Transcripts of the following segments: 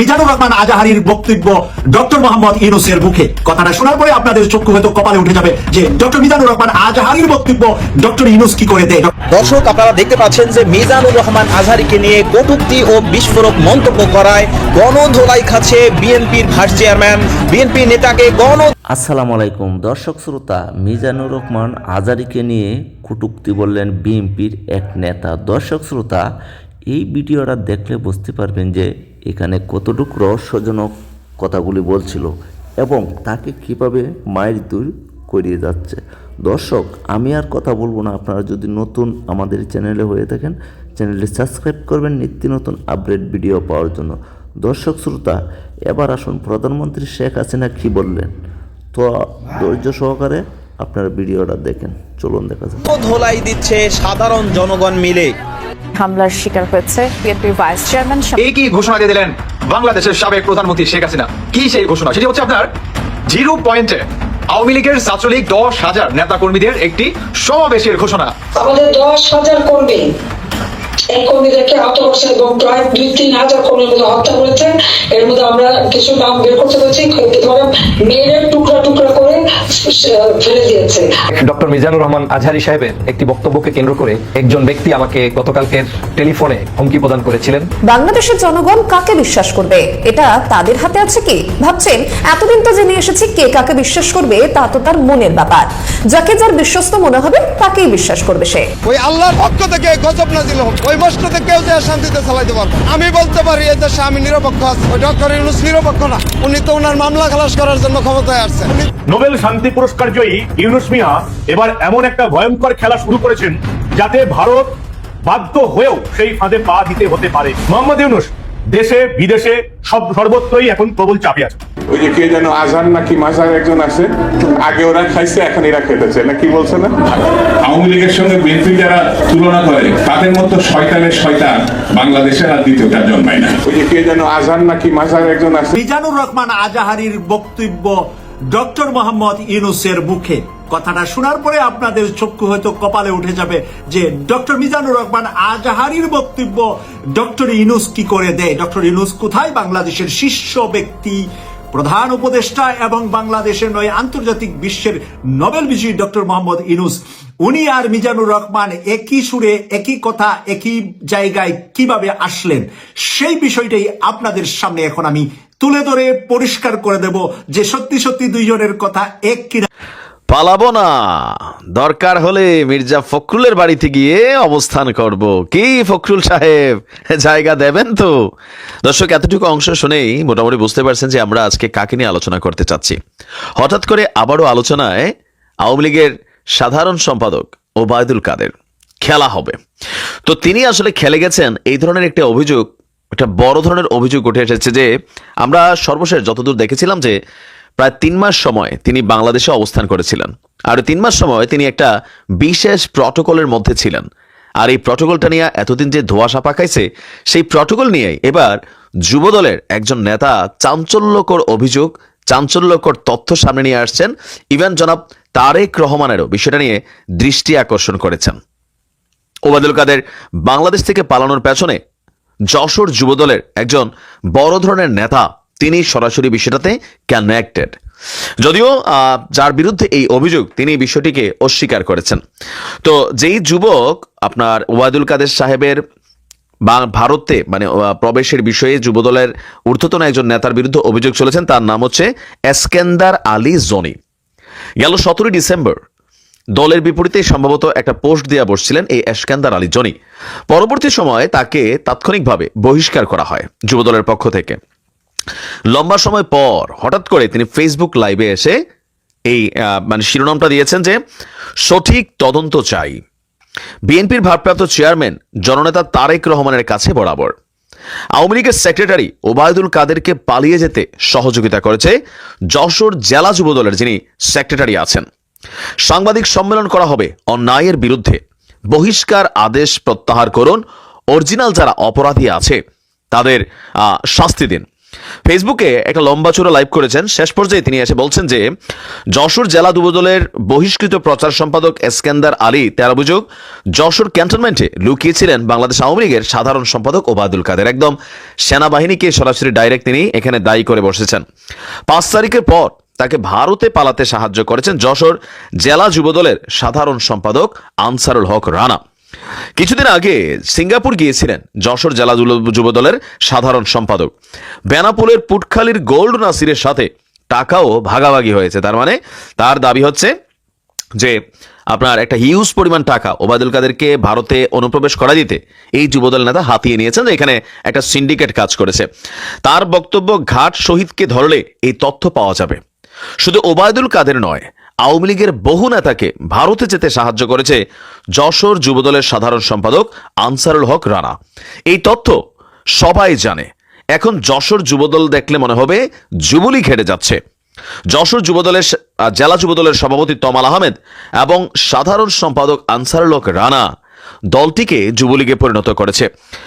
মিজানুর রহমান আজাহারির বক্তব্য ডক্টর মোহাম্মদ ইউনুসের মুখে। কথাটা শোনার পরে আপনাদের চক্ষু হয়তো কপালে উঠে যাবে যে ডক্টর মিজানুর রহমান আজাহারির বক্তব্য ডক্টর ইউনুস কি করে দেয়? দর্শক আপনারা দেখতে পাচ্ছেন যে মিজানুর রহমান আজহারিকে নিয়ে কটূক্তি ও বিস্ফোরক মন্তব্য করায় গণধোলাই খাচ্ছে বিএনপির ভাইস চেয়ারম্যান। বিএনপি নেতাকে গণ আসসালামু আলাইকুম। দর্শক শ্রোতা মিজানুর রহমান আজারিকে নিয়ে কটূক্তি বললেন বিএনপির এক নেতা। দর্শক শ্রোতা এই ভিডিওটা দেখলে বুঝতে পারবেন যে এখানে কতটুকু রহস্যজনক কথাগুলি বলছিল এবং তাকে কীভাবে মায়ের দূর করিয়ে যাচ্ছে। দর্শক, আমি আর কথা বলব না। আপনারা যদি নতুন আমাদের চ্যানেলে হয়ে থাকেন, চ্যানেলটি সাবস্ক্রাইব করবেন নিত্য নতুন আপডেট ভিডিও পাওয়ার জন্য। দর্শক, শ্রোতা, এবার আসুন প্রধানমন্ত্রী শেখ হাসিনা কি বললেন? তো ধৈর্য সহকারে আপনারা ভিডিওটা দেখেন চলুন দেখা যাক। ধোলাই দিচ্ছে সাধারণ জনগণ মিলে। হামলার শিকার হয়েছে বিএনপির ভাইস চেয়ারম্যান এই কি ঘোষণা দিয়ে দিলেন বাংলাদেশের সাবেক প্রধানমন্ত্রী শেখ হাসিনা? কি সেই ঘোষণা? সেটি হচ্ছে আপনার জিরো পয়েন্টে আওয়ামী লীগের ছাত্রলীগ দশ হাজার নেতা কর্মীদের একটি সমাবেশের ঘোষণা। আমাদের দশ হাজার কর্মী এই কর্মীদেরকে আহত করছে এবং প্রায় দুই তিন হাজার কর্মীর মধ্যে হত্যা করেছে। এর মধ্যে আমরা কিছু নাম বের করতে পেরেছি। মেয়ের টুকরা টুকরা করে ফেলে দিয়েছে। ডক্টর মিজানুর রহমান আজহারি সাহেবের একটি বক্তব্যকে কেন্দ্র করে একজন ব্যক্তি আমাকে গতকালকের টেলিফোনে হুমকি প্রদান করেছিলেন। বাংলাদেশের জনগণ কাকে বিশ্বাস করবে? এটা তাদের হাতে আছে কি? ভাবছেন এতদিন তো জেনে এসেছি কে কাকে বিশ্বাস করবে তা তো তার মনের ব্যাপার। যাকে যার বিশ্বস্ত মনে হবে তাকেই বিশ্বাস করবে সে। ওই আল্লাহর পক্ষ থেকে গজব নাজিল হোক ওই মসজিদে কেউ যে শান্তিতে চালাইতে পারবে। আমি বলতে পারি এই দেশে আমি নিরপেক্ষ আছি। ওই ডক্টর ইউনুস নিরপেক্ষ না উনি তো ওনার মামলা খালাস করার জন্য ক্ষমতায় আসছেন। নোবেল শান্তি পুরস্কার জয়ী ইউনুস মিয়া এবার এমন একটা ভয়ঙ্কর খেলা শুরু করেছেন যাতে ভারত বাধ্য হয়েও সেই ফাঁদে পা দিতে হতে পারে। মোহাম্মদ ইউনুস দেশে বিদেশে সব সর্বত্রই এখন প্রবল চাপে আছে ওই যে কে যেন আজান নাকি মাজার একজন আছে আগে ওরা খাইছে এখন এরা খেতেছে। না কি বলছে না? আওয়ামী লীগের সঙ্গে বিএনপি যারা তুলনা করে তাদের মতো শয়তানের শয়তান বাংলাদেশের আর দ্বিতীয়টা জন্মায় না। ওই যে কে যেন আজান নাকি মাজার একজন আছে। মিজানুর রহমান আজাহারির বক্তব্য ডক্টর মোহাম্মদ ইউনুসের মুখে। কথাটা শোনার পরে আপনাদের চক্ষু হয়তো কপালে উঠে যাবে যে ডক্টর মিজানুর রহমান আজহারির বক্তব্য ডক্টর ইউনুস কি করে দেয়? ডক্টর ইনুস কোথায়? বাংলাদেশের শীর্ষ ব্যক্তি প্রধান উপদেষ্টা এবং বাংলাদেশের নয়, আন্তর্জাতিক বিশ্বের নোবেল বিজয়ী ডক্টর মোহাম্মদ ইনুস। উনি আর মিজানুর রহমান একই সুরে, একই কথা, একই জায়গায় কীভাবে আসলেন? সেই বিষয়টাই আপনাদের সামনে এখন আমি তুলে ধরে পরিষ্কার করে দেব যে সত্যি সত্যি দুইজনের কথা এক কিনা পালাবো না। দরকার হলে মির্জা ফখরুলের বাড়িতে গিয়ে অবস্থান করব। কি ফখরুল সাহেব? জায়গা দেবেন তো। দর্শক, এতটুকু অংশ শুনেই মোটামুটি বুঝতে পারছেন যে আমরা আজকে কাকে নিয়ে আলোচনা করতে চাচ্ছি। হঠাৎ করে আবারও আলোচনায় আওয়ামী লীগের সাধারণ সম্পাদক ওবায়দুল কাদের। খেলা হবে। তো তিনি আসলে খেলে গেছেন এই ধরনের একটা অভিযোগ, একটা বড় ধরনের অভিযোগ উঠে এসেছে যে আমরা সর্বশেষ যতদূর দেখেছিলাম যে প্রায় তিন মাস সময় তিনি বাংলাদেশে অবস্থান করেছিলেন। আর তিন মাস সময় তিনি একটা বিশেষ প্রটোকলের মধ্যে ছিলেন। আর এই প্রটোকলটা নিয়ে এতদিন যে ধোয়াশা পাকাইছে, সেই প্রটোকল নিয়েই এবার যুবদলের একজন নেতা চাঞ্চল্যকর অভিযোগ, চাঞ্চল্যকর তথ্য সামনে নিয়ে আসছেন। ইভেন জনাব তারেক রহমানেরও বিষয়টা নিয়ে দৃষ্টি আকর্ষণ করেছেন। ওবায়দুল কাদের বাংলাদেশ থেকে পালানোর পেছনে যশোর যুবদলের একজন বড় ধরনের নেতা তিনি সরাসরি বিষয়টাতে কানেক্টেড যদিও যার বিরুদ্ধে এই অভিযোগ, তিনি বিষয়টিকে অস্বীকার করেছেন। তো যেই যুবক আপনার ওবায়দুল কাদের সাহেবের বা, ভারতে মানে প্রবেশের বিষয়ে যুবদলের ঊর্ধ্বতন একজন নেতার বিরুদ্ধে অভিযোগ চলেছেন, তার নাম হচ্ছে এসকেন্দার আলী জনি। গেল সতেরোই ডিসেম্বর। দলের বিপরীতে সম্ভবত একটা পোস্ট দিয়ে বসছিলেন এই এসকান্দার আলী জনি। পরবর্তী সময়ে তাকে তাৎক্ষণিকভাবে বহিষ্কার করা হয় যুবদলের পক্ষ থেকে। লম্বা সময় পর হঠাৎ করে তিনি ফেসবুক লাইভে এসে এই মানে শিরোনামটা দিয়েছেন যে, সঠিক তদন্ত চাই। বিএনপির ভারপ্রাপ্ত চেয়ারম্যান জননেতা তারেক রহমানের কাছে বরাবর। আওয়ামী লীগের সেক্রেটারি ওবায়দুল কাদেরকে পালিয়ে যেতে সহযোগিতা করেছে যশোর জেলা যুবদলের যিনি সেক্রেটারি আছেন। সাংবাদিক সম্মেলন করা হবে অন্যায়ের বিরুদ্ধে। বহিষ্কার আদেশ প্রত্যাহার করুন। অরিজিনাল যারা অপরাধী আছে, তাদের শাস্তি দিন। ফেসবুকে একটা লম্বা চূড়া লাইভ করেছেন। শেষ পর্যায়ে তিনি এসে বলছেন যে, যশোর জেলা যুবদলের বহিষ্কৃত প্রচার সম্পাদক এসকেন্দার আলী তার অভিযোগ, যশোর ক্যান্টনমেন্টে লুকিয়েছিলেন বাংলাদেশ আওয়ামী লীগের সাধারণ সম্পাদক ওবায়দুল কাদের। একদম সেনাবাহিনীকে সরাসরি ডাইরেক্ট তিনি এখানে দায়ী করে বসেছেন। পাঁচ তারিখের পর তাকে ভারতে পালাতে সাহায্য করেছেন যশোর জেলা যুবদলের সাধারণ সম্পাদক আনসারুল হক রানা। কিছুদিন আগে সিঙ্গাপুর গিয়েছিলেন যশোর জেলা যুব- যুবদলের সাধারণ সম্পাদক। বেনাপোলের পুটখালির গোল্ড নাসিরের সাথে টাকাও ভাগাভাগি হয়েছে। তার মানে তার দাবি হচ্ছে যে আপনার একটা হিউজ পরিমাণ টাকা ওবায়দুল কাদেরকে ভারতে অনুপ্রবেশ করা দিতে এই যুবদল নেতা হাতিয়ে নিয়েছেন এখানে একটা সিন্ডিকেট কাজ করেছে। তার বক্তব্য ঘাট শহীদকে ধরলে এই তথ্য পাওয়া যাবে। শুধু ওবায়দুল কাদের নয় আওয়ামী লীগের বহু নেতাকে ভারতে যেতে সাহায্য করেছে যশোর যুবদলের সাধারণ সম্পাদক আনসারুল হক রানা। এই তথ্য সবাই জানে। এখন যশোর যুবদল দেখলে মনে হবে যুবলীগ হেঁটে যাচ্ছে। যশোর যুবদলের জেলা যুবদলের সভাপতি তমাল আহমেদ এবং সাধারণ সম্পাদক আনসারুল হক রানা দলটিকে যুবলীগে পরিণত করেছে।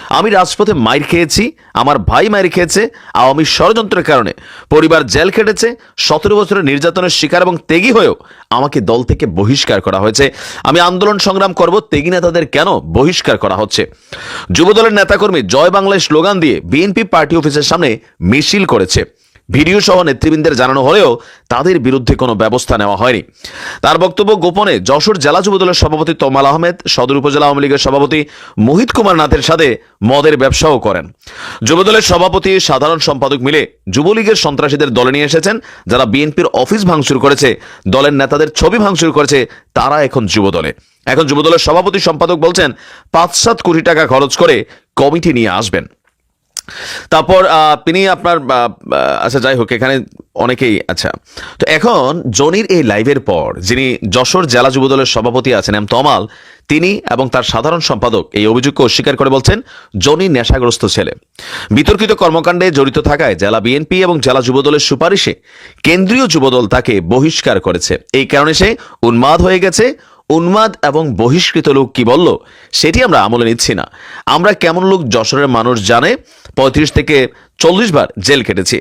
আমি রাজপথে মাইর খেয়েছি, আমার ভাই মাইর খেয়েছে, আওয়ামী ষড়যন্ত্রের কারণে। পরিবার জেল খেটেছে, সতেরো বছরের নির্যাতনের শিকার এবং তেগি হয়েও আমাকে দল থেকে বহিষ্কার করা হয়েছে। আমি আন্দোলন সংগ্রাম করব তেগি নেতাদের কেন বহিষ্কার করা হচ্ছে? যুবদলের নেতাকর্মী জয় বাংলায় স্লোগান দিয়ে বিএনপি পার্টি অফিসের সামনে মিছিল করেছে। ভিডিও সহ নেতৃবৃন্দের জানানো হলেও তাদের বিরুদ্ধে কোনো ব্যবস্থা নেওয়া হয়নি। তার বক্তব্য গোপনে যশোর জেলা যুবদলের সভাপতি তমাল আহমেদ, সদর উপজেলা আওয়ামী লীগের সভাপতি মোহিত কুমার নাথের সাথে মদের ব্যবসাও করেন। যুবদলের সভাপতি, সাধারণ সম্পাদক মিলে যুবলীগের সন্ত্রাসীদের দলে নিয়ে এসেছেন, যারা বিএনপির অফিস ভাঙচুর করেছে, দলের নেতাদের ছবি ভাঙচুর করেছে, তারা এখন যুবদলে এখন যুবদলের সভাপতি সম্পাদক বলছেন পাঁচ সাত কোটি টাকা খরচ করে কমিটি নিয়ে আসবেন। তারপর তিনি আপনার আচ্ছা যাই হোক, এখানে অনেকেই আচ্ছা। তো এখন জনির এই লাইভের পর, যিনি যশোর জেলা যুবদলের সভাপতি আছেন এম তমাল, তিনি এবং তার সাধারণ সম্পাদক এই অভিযোগকে অস্বীকার করে বলছেন, জনি নেশাগ্রস্ত ছেলে। বিতর্কিত কর্মকাণ্ডে জড়িত থাকায় জেলা বিএনপি এবং জেলা যুবদলের সুপারিশে কেন্দ্রীয় যুবদল তাকে বহিষ্কার করেছে। এই কারণে সে উন্মাদ হয়ে গেছে উন্মাদ এবং বহিষ্কৃত লোক কি বলল? সেটি আমরা আমলে নিচ্ছি না। আমরা কেমন লোক যশোরের মানুষ জানে? পঁয়ত্রিশ থেকে চল্লিশ বার জেল কেটেছি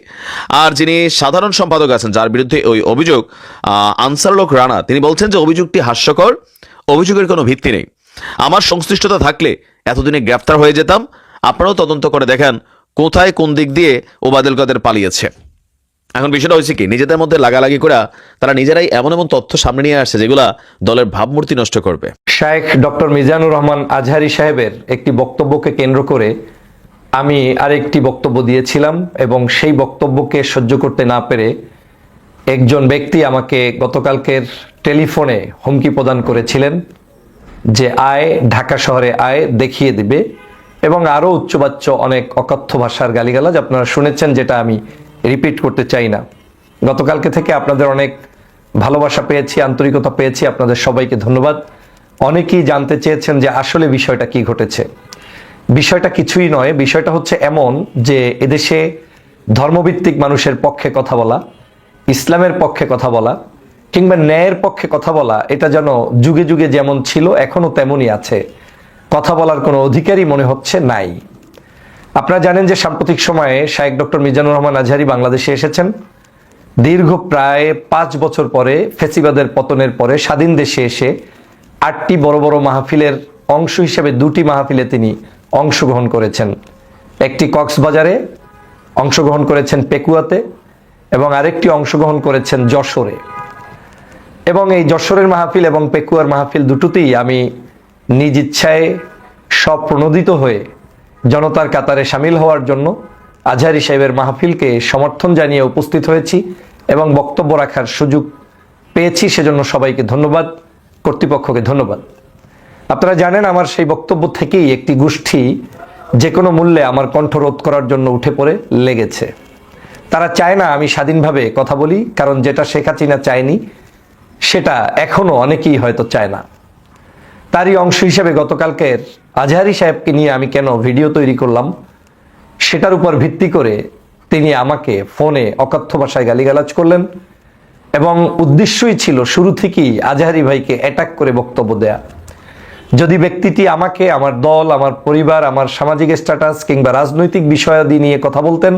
আর যিনি সাধারণ সম্পাদক আছেন যার বিরুদ্ধে ওই অভিযোগ আহ, আনসারলোক রানা তিনি বলছেন যে অভিযোগটি হাস্যকর। অভিযোগের কোনো ভিত্তি নেই। আমার সংশ্লিষ্টতা থাকলে এতদিনে গ্রেপ্তার হয়ে যেতাম। আপনারাও তদন্ত করে দেখেন কোথায় কোন দিক দিয়ে ওবায়দুল কাদের পালিয়েছে। এখন বিষয়টা হয়েছে কি, নিজেদের মধ্যে লাগালাগি করা তারা নিজেরাই এমন এমন তথ্য সামনে নিয়ে আসছে যেগুলা দলের ভাবমূর্তি নষ্ট করবে। শায়েখ ডক্টর মিজানুর রহমান আজহারি সাহেবের একটি বক্তব্যকে কেন্দ্র করে আমি আরেকটি বক্তব্য দিয়েছিলাম এবং সেই বক্তব্যকে সহ্য করতে না পেরে একজন ব্যক্তি আমাকে গতকালকের টেলিফোনে হুমকি প্রদান করেছিলেন যে আয়, ঢাকা শহরে আয় দেখিয়ে দিবে এবং আরও উচ্চবাচ্য অনেক অকথ্য ভাষার গালিগালাজ আপনারা শুনেছেন যেটা আমি রিপিট করতে চাই না। গতকালকে থেকে আপনাদের অনেক ভালোবাসা পেয়েছি, আন্তরিকতা পেয়েছি, আপনাদের সবাইকে ধন্যবাদ। অনেকেই জানতে চেয়েছেন যে আসলে বিষয়টা কি ঘটেছে। বিষয়টা কিছুই নয়, বিষয়টা হচ্ছে এমন যে এদেশে ধর্মভিত্তিক মানুষের পক্ষে কথা বলা, ইসলামের পক্ষে কথা বলা, কিংবা ন্যায়ের পক্ষে কথা বলা, এটা যেন যুগে যুগে যেমন ছিল এখনও তেমনই আছে। কথা বলার কোনো অধিকারই মনে হচ্ছে নাই। আপনারা জানেন যে সাম্প্রতিক সময়ে শায়েক ডক্টর মিজানুর রহমান আজহারি বাংলাদেশে এসেছেন। দীর্ঘ প্রায় পাঁচ বছর পরে, ফেসিবাদের পতনের পরে স্বাধীন দেশে এসে আটটি বড় বড় মাহফিলের অংশ হিসেবে দুটি মাহফিলে তিনি অংশগ্রহণ করেছেন। একটি কক্সবাজারে অংশগ্রহণ করেছেন পেকুয়াতে এবং আরেকটি অংশগ্রহণ করেছেন যশোরে। এবং এই যশোরের মাহফিল এবং পেকুয়ার মাহফিল দুটোতেই আমি নিজ ইচ্ছায় স্বপ্রণোদিত হয়ে জনতার কাতারে সামিল হওয়ার জন্য আজহারি সাহেবের মাহফিলকে সমর্থন জানিয়ে উপস্থিত হয়েছি এবং বক্তব্য রাখার সুযোগ পেয়েছি, সেজন্য সবাইকে ধন্যবাদ, কর্তৃপক্ষকে ধন্যবাদ। আপনারা জানেন, আমার সেই বক্তব্য থেকেই একটি গোষ্ঠী যে কোনো মূল্যে আমার কণ্ঠ রোধ করার জন্য উঠে পড়ে লেগেছে। তারা চায় না আমি স্বাধীনভাবে কথা বলি, কারণ যেটা শেখ হাসিনা চায়নি, সেটা এখনও অনেকেই হয়তো চায় না। তারই অংশ হিসেবে গতকালকের আজহারি সাহেবকে নিয়ে আমি কেন ভিডিও তৈরি করলাম? সেটার উপর ভিত্তি করে তিনি আমাকে ফোনে অকথ্য ভাষায় গালিগালাজ করলেন এবং উদ্দেশ্যই ছিল শুরু থেকেই আজহারি ভাইকে অ্যাটাক করে বক্তব্য দেয়া। যদি ব্যক্তিটি আমাকে, আমার দল, আমার পরিবার, আমার সামাজিক স্ট্যাটাস কিংবা রাজনৈতিক বিষয়াদি নিয়ে কথা বলতেন,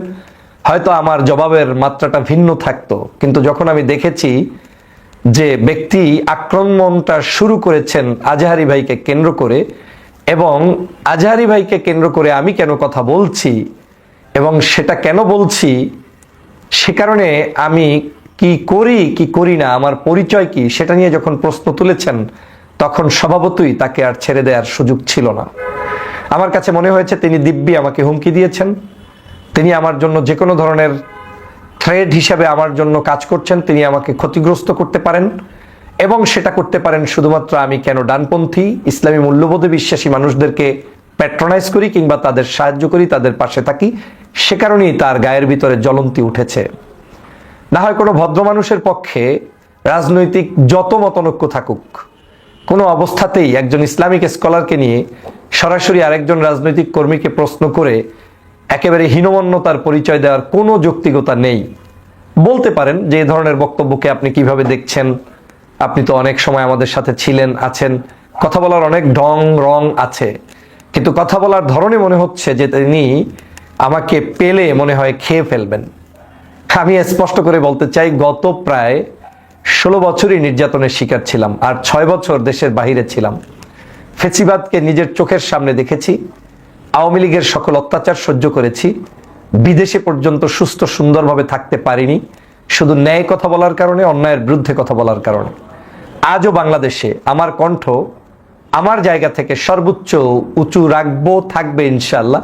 হয়তো আমার জবাবের মাত্রাটা ভিন্ন থাকতো। কিন্তু যখন আমি দেখেছি যে ব্যক্তি আক্রমণটা শুরু করেছেন আজহারি ভাইকে কেন্দ্র করে এবং আজহারি ভাইকে কেন্দ্র করে আমি কেন কথা বলছি এবং সেটা কেন বলছি, সে কারণে আমি কি করি কি করি না, আমার পরিচয় কি, সেটা নিয়ে যখন প্রশ্ন তুলেছেন, তখন স্বভাবতই তাকে আর ছেড়ে দেওয়ার সুযোগ ছিল না। আমার কাছে মনে হয়েছে তিনি দিব্যি আমাকে হুমকি দিয়েছেন, তিনি আমার জন্য যে কোনো ধরনের থ্রেড হিসাবে আমার জন্য কাজ করছেন, তিনি আমাকে ক্ষতিগ্রস্ত করতে পারেন। এবং সেটা করতে পারেন শুধুমাত্র আমি কেন ডানপন্থী, ইসলামী মূল্যবোধে বিশ্বাসী মানুষদেরকে প্যাট্রোনাইজ করি কিংবা তাদের সাহায্য করি, তাদের পাশে থাকি, সে কারণেই তার গায়ের ভিতরে জ্বলন্তি উঠেছে। না হয় কোনো ভদ্র মানুষের পক্ষে রাজনৈতিক যত মতনৈক্য থাকুক, কোনো অবস্থাতেই একজন ইসলামিক স্কলারকে নিয়ে সরাসরি আরেকজন রাজনৈতিক কর্মীকে প্রশ্ন করে একেবারে হীনমন্যতার পরিচয় দেওয়ার কোনো যৌক্তিকতা নেই। বলতে পারেন যে ধরনের বক্তব্যকে আপনি কীভাবে দেখছেন আপনি তো অনেক সময় আমাদের সাথে ছিলেন, আছেন। কথা বলার অনেক ঢং রং আছে। কিন্তু কথা বলার ধরনে মনে হচ্ছে যে তিনি আমাকে পেলে মনে হয় খেয়ে ফেলবেন। আমি স্পষ্ট করে বলতে চাই, গত প্রায় ষোলো বছরই নির্যাতনের শিকার ছিলাম আর ছয় বছর দেশের বাহিরে ছিলাম। ফেসিবাদকে নিজের চোখের সামনে দেখেছি, আওয়ামী লীগের সকল অত্যাচার সহ্য করেছি, বিদেশে পর্যন্ত সুস্থ সুন্দরভাবে থাকতে পারিনি, শুধু ন্যায় কথা বলার কারণে, অন্যায়ের বিরুদ্ধে কথা বলার কারণে। আজও বাংলাদেশে আমার কণ্ঠ আমার জায়গা থেকে সর্বোচ্চ উঁচু রাখব, থাকবে ইনশাল্লাহ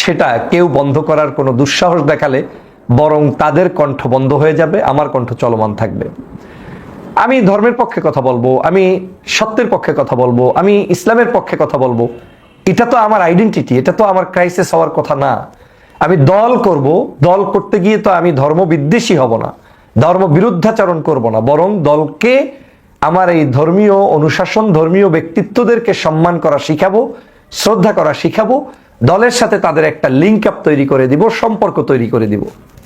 সেটা কেউ বন্ধ করার কোনো দুঃসাহস দেখালে বরং তাদের কণ্ঠ বন্ধ হয়ে যাবে, আমার কণ্ঠ চলমান থাকবে। আমি ধর্মের পক্ষে কথা বলব, আমি সত্যের পক্ষে কথা বলব, আমি ইসলামের পক্ষে কথা বলব। এটা তো আমার আইডেন্টিটি এটা তো আমার ক্রাইসিস হওয়ার কথা না। আমি দল করব, দল করতে গিয়ে তো আমি ধর্ম বিদ্বেষী হব না ধর্ম বিরুদ্ধাচরণ করব না, বরং দলকে আমার এই ধর্মীয় অনুশাসন, ধর্মীয় ব্যক্তিত্বদেরকে সম্মান করা শিখাবো, শ্রদ্ধা করা শিখাবো, দলের সাথে তাদের একটা লিঙ্ক আপ তৈরি করে দিব, সম্পর্ক তৈরি করে দিব।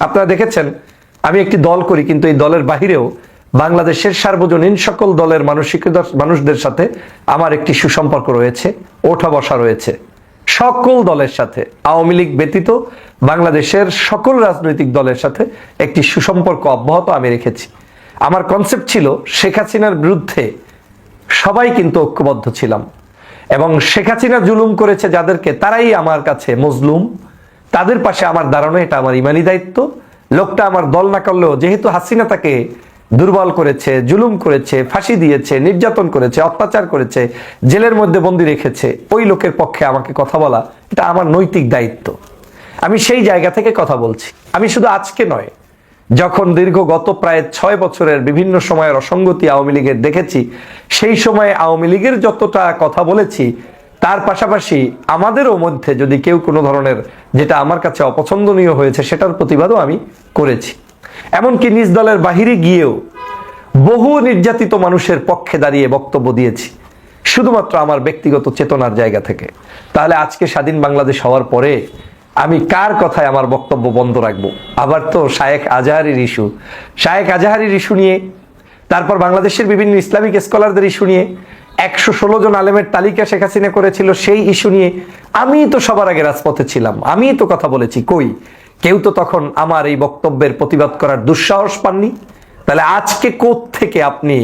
আপনারা দেখেছেন, আমি একটি দল করি, কিন্তু এই দলের বাহিরেও বাংলাদেশের সার্বজনীন সকল দলের মানসিকতা, মানুষদের সাথে আমার একটি সুসম্পর্ক রয়েছে, ওঠা বসা রয়েছে। সকল দলের সাথে, আওয়ামী লীগ ব্যতীত বাংলাদেশের সকল রাজনৈতিক দলের সাথে একটি সুসম্পর্ক অব্যাহত আমি রেখেছি। আমার কনসেপ্ট ছিল শেখ হাসিনার বিরুদ্ধে সবাই কিন্তু ঐক্যবদ্ধ ছিলাম। এবং শেখ হাসিনা জুলুম করেছে যাদেরকে তারাই আমার কাছে মজলুম, তাদের পাশে আমার দাঁড়ানো, এটা আমার ইমানি দায়িত্ব। লোকটা আমার দল না করলেও যেহেতু হাসিনা তাকে দুর্বল করেছে, জুলুম করেছে, ফাঁসি দিয়েছে, নির্যাতন করেছে, অত্যাচার করেছে, জেলের মধ্যে বন্দি রেখেছে, ওই লোকের পক্ষে আমাকে কথা বলা, এটা আমার নৈতিক দায়িত্ব। আমি সেই জায়গা থেকে কথা বলছি। আমি শুধু আজকে নয় যখন দীর্ঘ গত প্রায় ছয় বছরের বিভিন্ন সময়ের অসঙ্গতি আওয়ামী লীগের দেখেছি, সেই সময়ে আওয়ামী লীগের যতটা কথা বলেছি, তার পাশাপাশি আমাদেরও মধ্যে যদি কেউ কোনো ধরনের যেটা আমার কাছে অপছন্দনীয় হয়েছে, সেটার প্রতিবাদও আমি করেছি। এমনকি নিজ দলের বাহিরে গিয়েও বহু নির্যাতিত মানুষের পক্ষে দাঁড়িয়ে বক্তব্য দিয়েছি, শুধুমাত্র আমার ব্যক্তিগত চেতনার জায়গা থেকে। তাহলে আজকে স্বাধীন বাংলাদেশ হওয়ার পরে আমি কার কথায় আমার বক্তব্য বন্ধ রাখব? আবার তো শায়েক আজাহারির ইস্যু। শায়েক আজাহারির ইস্যু নিয়ে, তারপর বাংলাদেশের বিভিন্ন ইসলামিক স্কলারদের ইস্যু নিয়ে, একশো ষোলো জন আলেমের তালিকা শেখ হাসিনা করেছিল সেই ইস্যু নিয়ে, আমি তো সবার আগে রাজপথে ছিলাম। আমি তো কথা বলেছি, কই? কেউ তো তখন আমার এই বক্তব্যের প্রতিবাদ করার দুঃসাহস পাননি। তাহলে আজকে কোথ থেকে আপনি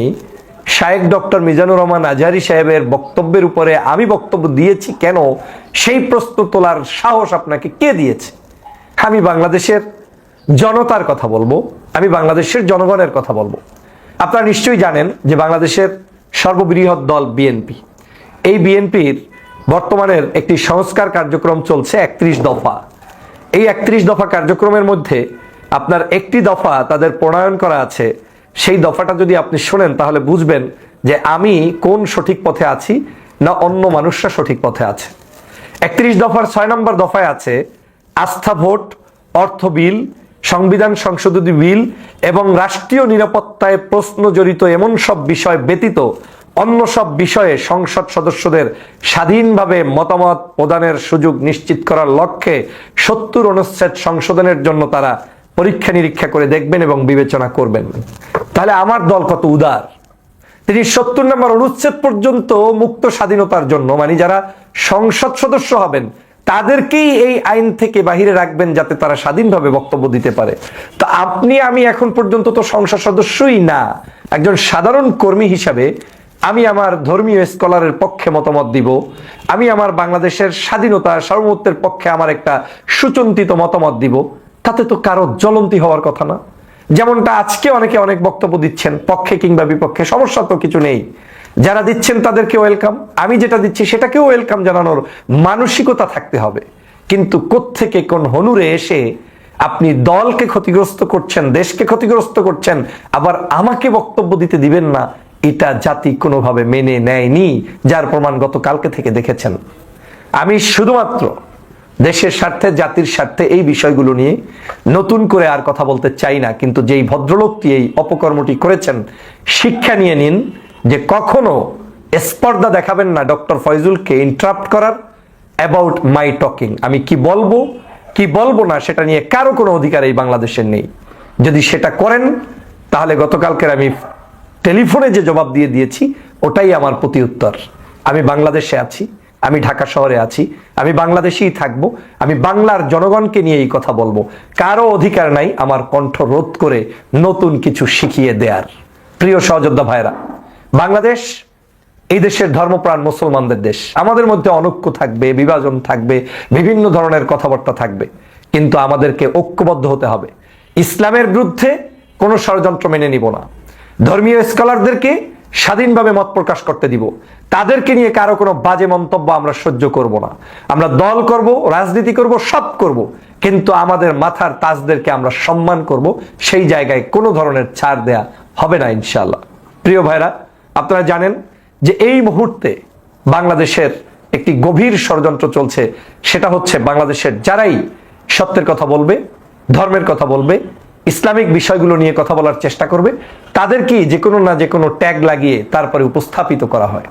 শায়েক ডক্টর মিজানুর রহমান আজহারি সাহেবের বক্তব্যের উপরে আমি বক্তব্য দিয়েছি কেন? সেই প্রশ্ন তোলার সাহস আপনাকে কে দিয়েছে? আমি বাংলাদেশের জনতার কথা বলব, আমি বাংলাদেশের জনগণের কথা বলব। আপনারা নিশ্চয়ই জানেন যে বাংলাদেশের সর্ববৃহৎ দল বিএনপি। এই বিএনপির বর্তমানের একটি সংস্কার কার্যক্রম চলছে একত্রিশ দফা। এই একত্রিশ দফা কার্যক্রমের মধ্যে আপনার একটি দফা তাদের প্রণয়ন করা আছে সেই দফাটা যদি আপনি শোনেন, তাহলে বুঝবেন যে আমি কোন সঠিক পথে আছি না অন্য মানুষরা সঠিক পথে আছে। একত্রিশ দফার ছয় নম্বর দফায় আছে আস্থা ভোট, অর্থ বিল, সংবিধান সংশোধনী বিল এবং রাষ্ট্রীয় নিরাপত্তায় প্রশ্ন জড়িত এমন সব বিষয় ব্যতীত অন্য সব বিষয়ে সংসদ সদস্যদের স্বাধীনভাবে মতামত প্রদানের সুযোগ নিশ্চিত করার লক্ষ্যে সত্তর অনুচ্ছেদ সংশোধনের জন্য তারা পরীক্ষা নিরীক্ষা করে দেখবেন এবং বিবেচনা করবেন। তাহলে আমার দল কত উদার? তিনি সত্তর নম্বর অনুচ্ছেদ পর্যন্ত মুক্ত স্বাধীনতার জন্য মানে যারা সংসদ সদস্য হবেন, তাদেরকেই এই আইন থেকে বাহিরে রাখবেন যাতে তারা স্বাধীনভাবে বক্তব্য দিতে পারে। তো আপনি, আমি এখন পর্যন্ত তো সংসদ সদস্যই না, একজন সাধারণ কর্মী হিসাবে আমি আমার ধর্মীয় স্কলারের পক্ষে মতামত দিব। আমি আমার বাংলাদেশের স্বাধীনতা সার্বভৌমত্বের পক্ষে আমার একটা সুচিন্তিত মতামত দিব। তাতে তো কারও জ্বলন্তি হওয়ার কথা না। যেমনটা আজকে অনেকে অনেক বক্তব্য দিচ্ছেন, পক্ষে কিংবা বিপক্ষে, সমস্যা তো কিছু নেই। যারা দিচ্ছেন তাদেরকে ওয়েলকাম আমি যেটা দিচ্ছি সেটাকেও ওয়েলকাম জানানোর মানসিকতা থাকতে হবে। কিন্তু কোত্থেকে কোন হনুরে এসে আপনি দলকে ক্ষতিগ্রস্ত করছেন, দেশকে ক্ষতিগ্রস্ত করছেন, আবার আমাকে বক্তব্য দিতে দিবেন না, এটা জাতি কোনোভাবে মেনে নেয়নি, যার প্রমাণ গতকালকে থেকে দেখেছেন। আমি শুধুমাত্র দেশের স্বার্থে, জাতির স্বার্থে এই বিষয়গুলো নিয়ে নতুন করে আর কথা বলতে চাই না। কিন্তু যেই ভদ্রলোকটি এই অপকর্মটি করেছেন, শিক্ষা নিয়ে নিন যে কখনো স্পর্ধা দেখাবেন না ডক্টর ফয়জুলকে ইন্টারাপ্ট করার অ্যাবাউট মাই টকিং আমি কি বলব কি বলব না, সেটা নিয়ে কারও কোনো অধিকার এই বাংলাদেশের নেই। যদি সেটা করেন, তাহলে গতকালকের আমি টেলিফোনে যে জবাব দিয়ে দিয়েছি, ওটাই আমার প্রতি উত্তর। আমি বাংলাদেশে আছি। আমি ঢাকা শহরে আছি, আমি বাংলাদেশেই থাকব, আমি বাংলার জনগণকে নিয়ে এই কথা বলব। কারও অধিকার নাই আমার কণ্ঠ রোধ করে নতুন কিছু শিখিয়ে দেয়ার। প্রিয় সহযোদ্ধা ভাইরা বাংলাদেশ এই দেশের ধর্মপ্রাণ মুসলমানদের দেশ। আমাদের মধ্যে অনৈক্য থাকবে, বিভাজন থাকবে, বিভিন্ন ধরনের কথাবার্তা থাকবে। কিন্তু আমাদেরকে ঐক্যবদ্ধ হতে হবে। ইসলামের বিরুদ্ধে কোনো ষড়যন্ত্র মেনে নিব না। ধর্মীয় স্কলারদেরকে স্বাধীনভাবে মত প্রকাশ করতে দিব। তাদেরকে নিয়ে কারও কোনো বাজে মন্তব্য আমরা সহ্য করব না। আমরা দল করব, রাজনীতি করব, সব করব। কিন্তু আমাদের মাথার তাজদেরকে আমরা সম্মান করব, সেই জায়গায় কোনো ধরনের ছাড় দেয়া হবে না ইনশাল্লাহ প্রিয় ভাইরা, আপনারা জানেন যে এই মুহূর্তে বাংলাদেশের একটি গভীর ষড়যন্ত্র চলছে। সেটা হচ্ছে বাংলাদেশের যারাই সত্যের কথা বলবে, ধর্মের কথা বলবে ইসলামিক বিষয়গুলো নিয়ে কথা বলার চেষ্টা করবে। তাদেরকেই যে কোনো না যে কোনো ট্যাগ লাগিয়ে তারপরে উপস্থাপিত করা হয়।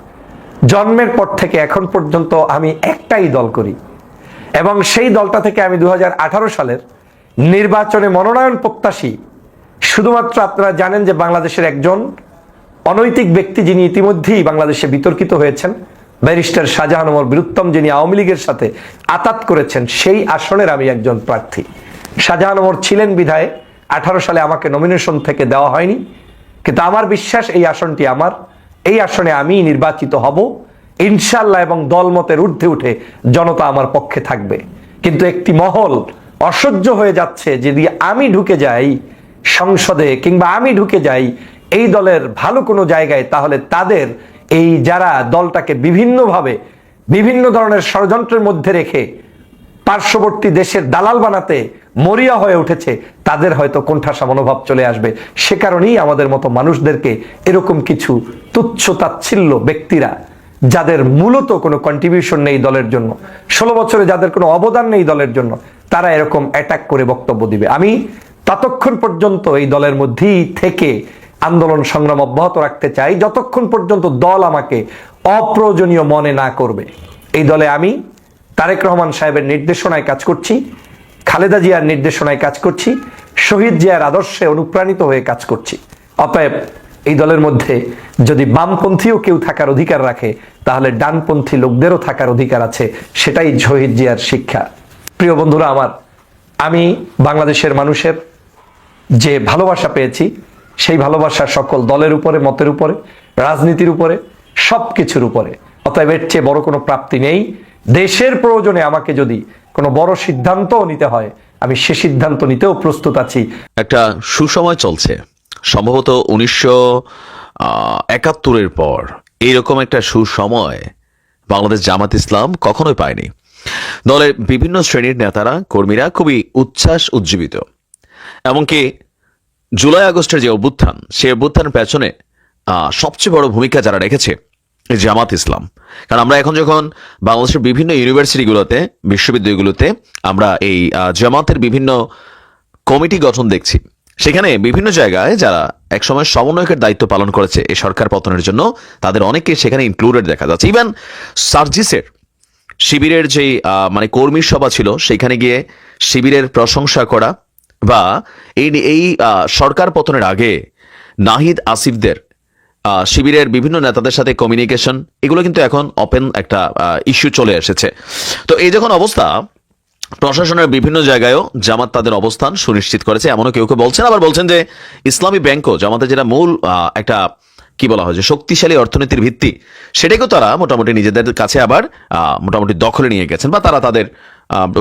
জন্মের পর থেকে এখন পর্যন্ত আমি একটাই দল করি। এবং সেই দলটা থেকে আমি দু সালের নির্বাচনে মনোনয়ন প্রত্যাশী। শুধুমাত্র আপনারা জানেন যে বাংলাদেশের একজন অনৈতিক ব্যক্তি যিনি ইতিমধ্যেই বাংলাদেশে বিতর্কিত হয়েছেন, ব্যারিস্টার শাহজাহান ওমর বীরুত্তম যিনি আওয়ামী লীগের সাথে আতাত করেছেন, সেই আসনের আমি একজন প্রার্থী। শাহজাহান ওমর ছিলেন বিধায় আঠারো সালে আমাকে নমিনেশন থেকে দেওয়া হয়নি। কিন্তু আমার বিশ্বাস এই আসনটি আমার। এই আসনে আমি নির্বাচিত হব। ইনশাল্লাহ এবং দলমতের ঊর্ধ্বে উঠে জনতা আমার পক্ষে থাকবে। কিন্তু একটি মহল অসহ্য হয়ে যাচ্ছে যদি আমি ঢুকে যাই সংসদে কিংবা আমি ঢুকে যাই এই দলের ভালো কোনো জায়গায়, তাহলে তাদের এই যারা দলটাকে বিভিন্নভাবে বিভিন্ন ধরনের ষড়যন্ত্রের মধ্যে রেখে পার্শ্ববর্তী দেশের দালাল বানাতে মরিয়া হয়ে উঠেছে, তাদের হয়তো কোণঠাসা মনোভাব চলে আসবে। সে কারণেই আমাদের মতো মানুষদেরকে এরকম কিছু তুচ্ছ তাচ্ছিল্য ব্যক্তিরা, যাদের মূলত কোনো কন্ট্রিবিউশন নেই দলের জন্য, ষোলো বছরে যাদের কোনো অবদান নেই দলের জন্য, তারা এরকম অ্যাটাক করে বক্তব্য দিবে। আমি ততক্ষণ পর্যন্ত এই দলের মধ্যেই থেকে আন্দোলন সংগ্রাম অব্যাহত রাখতে চাই, যতক্ষণ পর্যন্ত দল আমাকে অপ্রয়োজনীয় মনে না করবে। এই দলে আমি তারেক রহমান সাহেবের নির্দেশনায় কাজ করছি, খালেদা জিয়ার নির্দেশনায় কাজ করছি, শহীদ জিয়ার আদর্শে অনুপ্রাণিত হয়ে কাজ করছি। অতএব এই দলের মধ্যে যদি বামপন্থীও কেউ থাকার অধিকার রাখে, তাহলে ডানপন্থী লোকদেরও থাকার অধিকার আছে, সেটাই শহীদ জিয়ার শিক্ষা। প্রিয় বন্ধুরা আমার, আমি বাংলাদেশের মানুষের যে ভালোবাসা পেয়েছি, সেই ভালোবাসা সকল দলের উপরে, মতের উপরে, রাজনীতির উপরে সব কিছুর উপরে। অতএব এর চেয়ে বড় কোনো প্রাপ্তি নেই। দেশের প্রয়োজনে আমাকে যদি কোনো বড় সিদ্ধান্তও নিতে হয়, আমি সে সিদ্ধান্ত নিতেও প্রস্তুত আছি। একটা সুসময় চলছে। সম্ভবত উনিশশো একাত্তরের পর এইরকম একটা সুসময় বাংলাদেশ জামাত ইসলাম কখনোই পায়নি। দলের বিভিন্ন শ্রেণির নেতারা, কর্মীরা খুবই উচ্ছ্বাস উজ্জীবিত। এমনকি জুলাই আগস্টের যে অভ্যুত্থান, সে অভ্যুত্থানের পেছনে সবচেয়ে বড় ভূমিকা যারা রেখেছে জামাত ইসলাম। কারণ আমরা এখন যখন বাংলাদেশের বিভিন্ন ইউনিভার্সিটিগুলোতে বিশ্ববিদ্যালয়গুলোতে আমরা এই জামাতের বিভিন্ন কমিটি গঠন দেখছি সেখানে বিভিন্ন জায়গায় যারা একসময় সমন্বয়কের দায়িত্ব পালন করেছে এই সরকার পতনের জন্য তাদের অনেকে সেখানে ইনক্লুডেড দেখা যাচ্ছে। ইভেন সার্জিসের শিবিরের যে আহ, মানে কর্মী সভা ছিল সেখানে গিয়ে শিবিরের প্রশংসা করা বা এই এই সরকার পতনের আগে নাহিদ আসিফদের শিবিরের বিভিন্ন নেতাদের সাথে কমিউনিকেশন এগুলো কিন্তু এখন ওপেন একটা ইস্যু চলে এসেছে। তো এই যখন অবস্থা, প্রশাসনের বিভিন্ন জায়গায়ও জামাত তাদের অবস্থান সুনিশ্চিত করেছে, এমনও কেউ কেউ বলছেন। আবার বলছেন যে, ইসলামী ব্যাংকও জামাতের যেটা মূল একটা কি বলা হয় যে শক্তিশালী অর্থনীতির ভিত্তি, সেটাকেও তারা মোটামুটি নিজেদের কাছে আবার মোটামুটি দখলে নিয়ে গেছেন বা তারা তাদের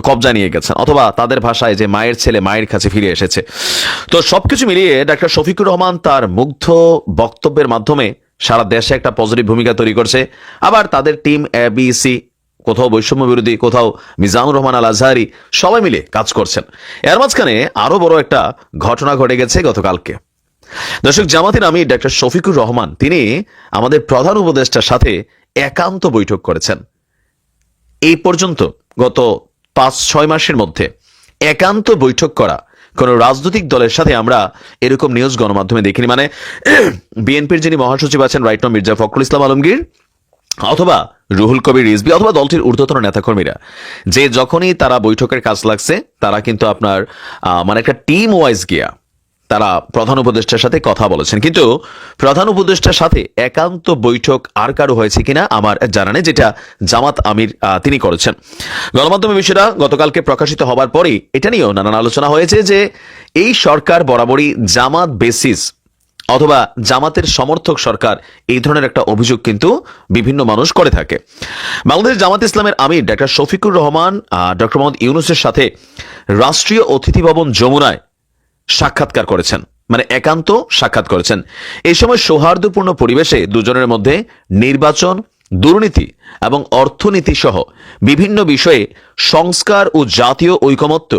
কবজা নিয়ে গেছেন অথবা তাদের ভাষায় যে মায়ের ছেলে মায়ের কাছে ফিরে এসেছে। তো সবকিছু মিলিয়ে ডাক্তার শফিকুর রহমান তার মুগ্ধ বক্তব্যের মাধ্যমে সারা দেশে একটা পজিটিভ ভূমিকা তৈরি করছে। আবার তাদের টিম এ বি সি কোথাও বৈষম্য বিরোধী, কোথাও মিজানুর রহমান আল আজহারি সবাই মিলে কাজ করছেন। এর মাঝখানে আরও বড় একটা ঘটনা ঘটে গেছে গতকালকে। দর্শক, জামাতের আমি ডাক্তার শফিকুর রহমান, তিনি আমাদের প্রধান উপদেষ্টার সাথে একান্ত বৈঠক করেছেন। এই পর্যন্ত গত পাঁচ, ছয় মাসের মধ্যে একান্ত বৈঠক করা কোন রাজনৈতিক দলের সাথে আমরা এরকম নিউজ গণমাধ্যমে দেখিনি। মানে বিএনপির যিনি মহাসচিব আছেন রাইট নাম মির্জা ফখরুল ইসলাম আলমগীর অথবা রুহুল কবির রিজবি অথবা দলটির ঊর্ধ্বতন নেতাকর্মীরা, যে যখনই তারা বৈঠকের কাজ লাগছে, তারা কিন্তু আপনার মানে একটা টিম ওয়াইজ গিয়া তারা প্রধান উপদেষ্টার সাথে কথা বলেছেন। কিন্তু প্রধান উপদেষ্টার সাথে একান্ত বৈঠক আর কারও হয়েছে কিনা আমার জানা নেই, যেটা জামাত আমির তিনি করেছেন। গণমাধ্যমে বিষয়টা গতকালকে প্রকাশিত হবার পরেই এটা নিয়েও নানান আলোচনা হয়েছে যে এই সরকার বরাবরই জামাত বেসিস অথবা জামাতের সমর্থক সরকার এই ধরনের একটা অভিযোগ কিন্তু বিভিন্ন মানুষ করে থাকে। বাংলাদেশ জামাত ইসলামের আমির ডক্টর শফিকুর রহমান ডক্টর মোহাম্মদ ইউনুসের সাথে রাষ্ট্রীয় অতিথি ভবন যমুনায় সাক্ষাৎকার করেছেন। মানে একান্ত সাক্ষাৎ করেছেন। এই সময় সৌহার্দ্যপূর্ণ পরিবেশে দুজনের মধ্যে নির্বাচন, দুর্নীতি এবং অর্থনীতি সহ বিভিন্ন বিষয়ে সংস্কার ও জাতীয় ঐকমত্য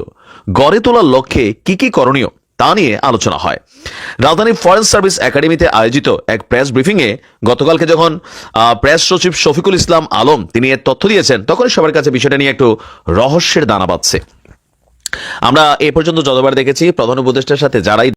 গড়ে তোলার লক্ষ্যে কি কি করণীয় তা নিয়ে আলোচনা হয়। রাজধানীর ফরেন সার্ভিস একাডেমিতে আয়োজিত এক প্রেস ব্রিফিং এ গতকালকে যখন প্রেস সচিব শফিকুল ইসলাম আলম তিনি এর তথ্য দিয়েছেন, তখনই সবার কাছে বিষয়টা নিয়ে একটু রহস্যের দানা বাঁধছে। আমরা এ পর্যন্ত যতবার দেখেছি প্রধান উপদেষ্টার সাথে যারাই